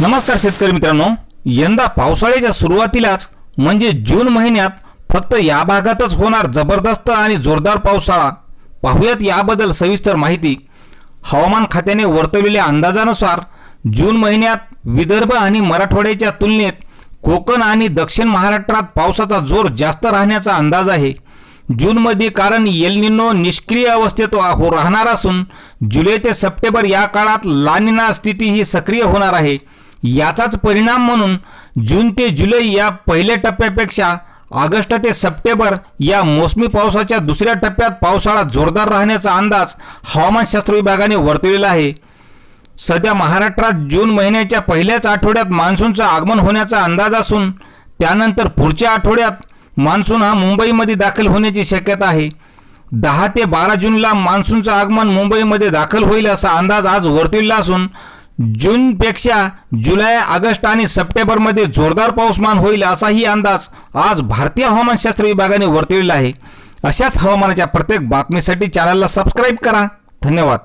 नमस्कार शेतकरी मित्रांनो. यंदा पावसाळ्याच्या सुरुवातीलाच म्हणजे जून महिन्यात फक्त या भागातच होणार जबरदस्त आणि जोरदार पावसाळा. पाहूयात याबद्दल सविस्तर माहिती. हवामान खात्याने वर्तवलेल्या अंदाजानुसार जून महिन्यात विदर्भ आणि मराठवाड्याच्या तुलनेत कोकण आणि दक्षिण महाराष्ट्रात पावसाचा जोर जास्त राहण्याचा अंदाज आहे. जूनमध्ये कारण येलनिनो निष्क्रिय अवस्थेत हो राहणार असून जुलै ते सप्टेंबर या काळात लानिना स्थिती ही सक्रिय होणार आहे. याचाच परिणाम म्हणून जून ते जुलै या पहिल्या टप्प्यापेक्षा ऑगस्ट ते सप्टेंबर या मोसमी पावसाच्या दुसऱ्या टप्प्यात पावसाळा जोरदार राहण्याचा अंदाज हवामानशास्त्र विभागाने वर्तवलेला आहे. सध्या महाराष्ट्रात जून महिन्याच्या पहिल्याच आठवड्यात मान्सूनचं आगमन होण्याचा अंदाज असून त्यानंतर पुढच्या आठवड्यात मान्सून हा मुंबईमध्ये दाखल होण्याची शक्यता आहे. दहा ते बारा जूनला मान्सूनचं आगमन मुंबईमध्ये दाखल होईल असा अंदाज आज वर्तविला असून जूनपेक्षा जुलै ऑगस्ट आणि सप्टेंबरमध्ये जोरदार पाऊसमान होईल असाही अंदाज आज भारतीय हवामानशास्त्र विभागाने वर्तविला आहे. अशाच हवामानाच्या प्रत्येक बातमीसाठी चॅनलला सबस्क्राईब करा. धन्यवाद.